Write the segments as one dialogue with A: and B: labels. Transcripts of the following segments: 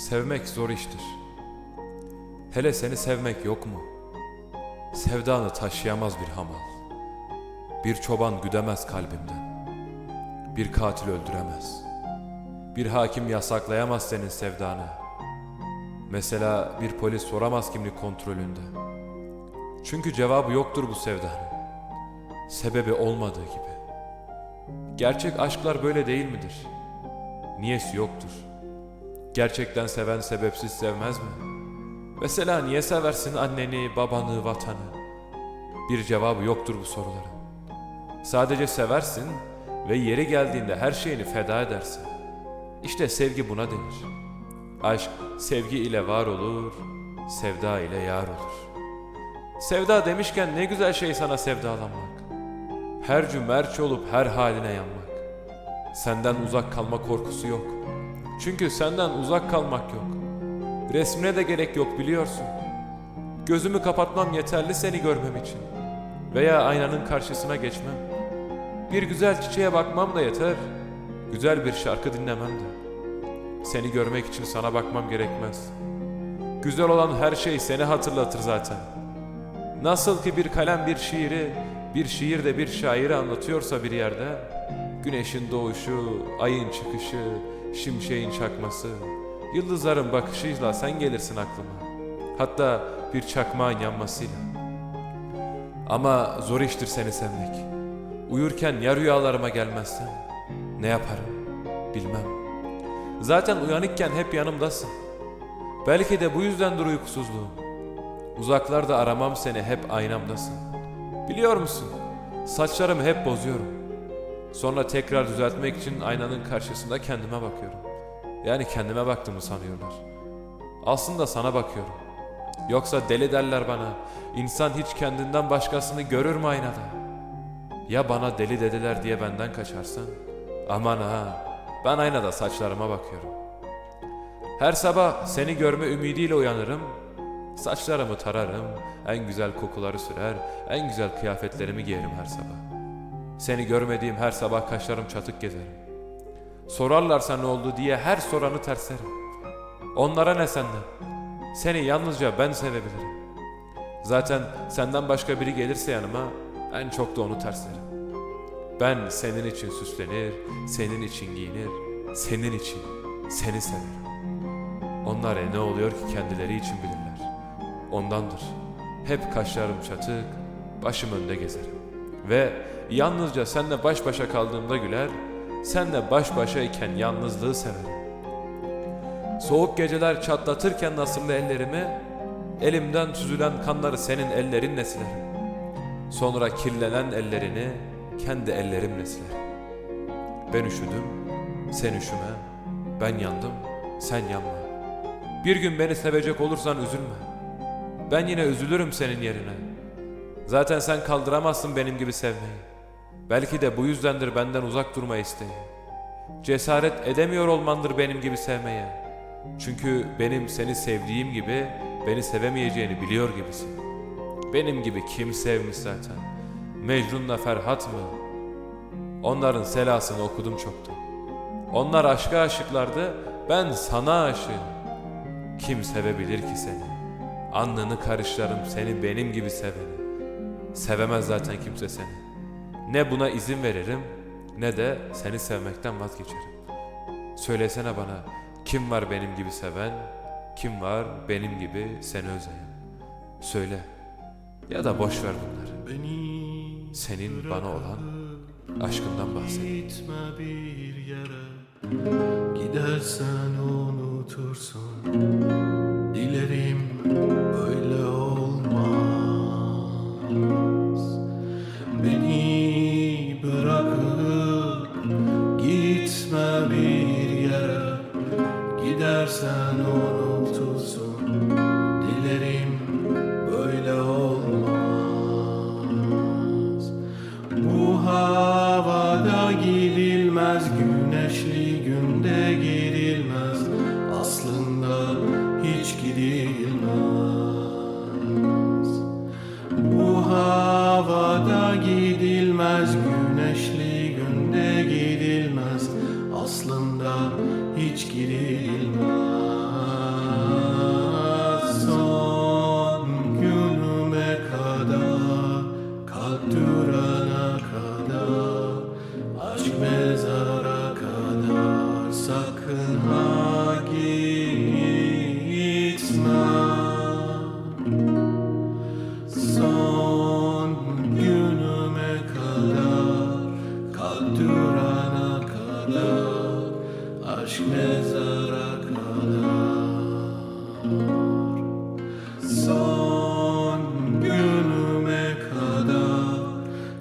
A: Sevmek zor iştir. Hele seni sevmek yok mu? Sevdanı taşıyamaz bir hamal. Bir çoban güdemez kalbimden. Bir katil öldüremez. Bir hakim yasaklayamaz senin sevdanı. Mesela bir polis soramaz kimlik kontrolünde. Çünkü cevabı yoktur bu sevdanın. Sebebi olmadığı gibi. Gerçek aşklar böyle değil midir? Niyesi yoktur. Gerçekten seven sebepsiz sevmez mi? Mesela niye seversin anneni, babanı, vatanı? Bir cevabı yoktur bu soruların. Sadece seversin ve yeri geldiğinde her şeyini feda edersin. İşte sevgi buna denir. Aşk sevgi ile var olur, sevda ile yar olur. Sevda demişken ne güzel şey sana sevdalanmak. Her cümerç olup her haline yanmak. Senden uzak kalma korkusu yok. Çünkü senden uzak kalmak yok. Resmine de gerek yok biliyorsun. Gözümü kapatmam yeterli seni görmem için. Veya aynanın karşısına geçmem. Bir güzel çiçeğe bakmam da yeter. Güzel bir şarkı dinlemem de. Seni görmek için sana bakmam gerekmez. Güzel olan her şey seni hatırlatır zaten. Nasıl ki bir kalem bir şiiri, bir şiir de bir şairi anlatıyorsa bir yerde, güneşin doğuşu, ayın çıkışı, şimşeğin çakması, yıldızların bakışıyla sen gelirsin aklıma. Hatta bir çakmağın yanmasıyla. Ama zor iştir seni sevmek. Uyurken ya rüyalarıma gelmezsen, ne yaparım bilmem. Zaten uyanıkken hep yanımdasın. Belki de bu yüzdendir uykusuzluğum. Uzaklarda aramam seni hep aynamdasın. Biliyor musun? Saçlarımı hep bozuyorum. Sonra tekrar düzeltmek için aynanın karşısında kendime bakıyorum. Yani kendime baktığımı sanıyorlar. Aslında sana bakıyorum. Yoksa deli derler bana. İnsan hiç kendinden başkasını görür mü aynada? Ya bana deli dediler diye benden kaçarsan? Aman ha, ben aynada saçlarıma bakıyorum. Her sabah seni görme ümidiyle uyanırım. Saçlarımı tararım, en güzel kokuları sürer, en güzel kıyafetlerimi giyerim her sabah. Seni görmediğim her sabah kaşlarım çatık gezerim. Sorarlarsa ne oldu diye her soranı terslerim. Onlara ne senden? Seni yalnızca ben sevebilirim. Zaten senden başka biri gelirse yanıma en çok da onu terslerim. Ben senin için süslenir, senin için giyinir, senin için seni severim. Onlara ne oluyor ki kendileri için bilirler. Ondandır. Hep kaşlarım çatık, başım önde gezerim. Ve yalnızca senle baş başa kaldığımda güler, senle baş başayken yalnızlığı severim. Soğuk geceler çatlatırken nasırlı ellerimi, elimden süzülen kanları senin ellerinle silerim. Sonra kirlenen ellerini kendi ellerimle silerim. Ben üşüdüm, sen üşüme, ben yandım, sen yanma. Bir gün beni sevecek olursan üzülme. Ben yine üzülürüm senin yerine. Zaten sen kaldıramazsın benim gibi sevmeyi. Belki de bu yüzdendir benden uzak durma isteği. Cesaret edemiyor olmandır benim gibi sevmeye. Çünkü benim seni sevdiğim gibi beni sevemeyeceğini biliyor gibisin. Benim gibi kim sevmiş zaten? Mecnun'la Ferhat mı? Onların selasını okudum çoktan. Onlar aşka aşıklardı, ben sana aşığım. Kim sevebilir ki seni? Alnını karışlarım seni benim gibi seveni. Sevemez zaten kimse seni. Ne buna izin veririm ne de seni sevmekten vazgeçerim. Söylesene bana kim var benim gibi seven, kim var benim gibi seni özleyen? Söyle ya da boş ver bunları. Senin bana olan aşkından
B: yere Gidersen unutursun Gidersen unutursun Dilerim böyle olmaz. Bu havada gidilmez Güneşli günde gidilmez Aslında hiç gidilmez. Bu havada gidilmez Güneşli günde gidilmez. Aslında hiç gidilmez Aşk mezara kadar Son günüme kadar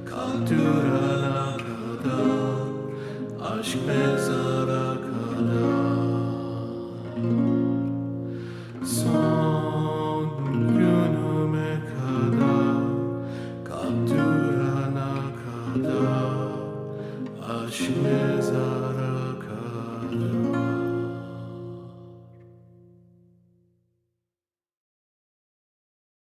B: Kalp durana kadar Aşk mezara kadar Son günüme kadar Kalp durana kadar Aşk mezara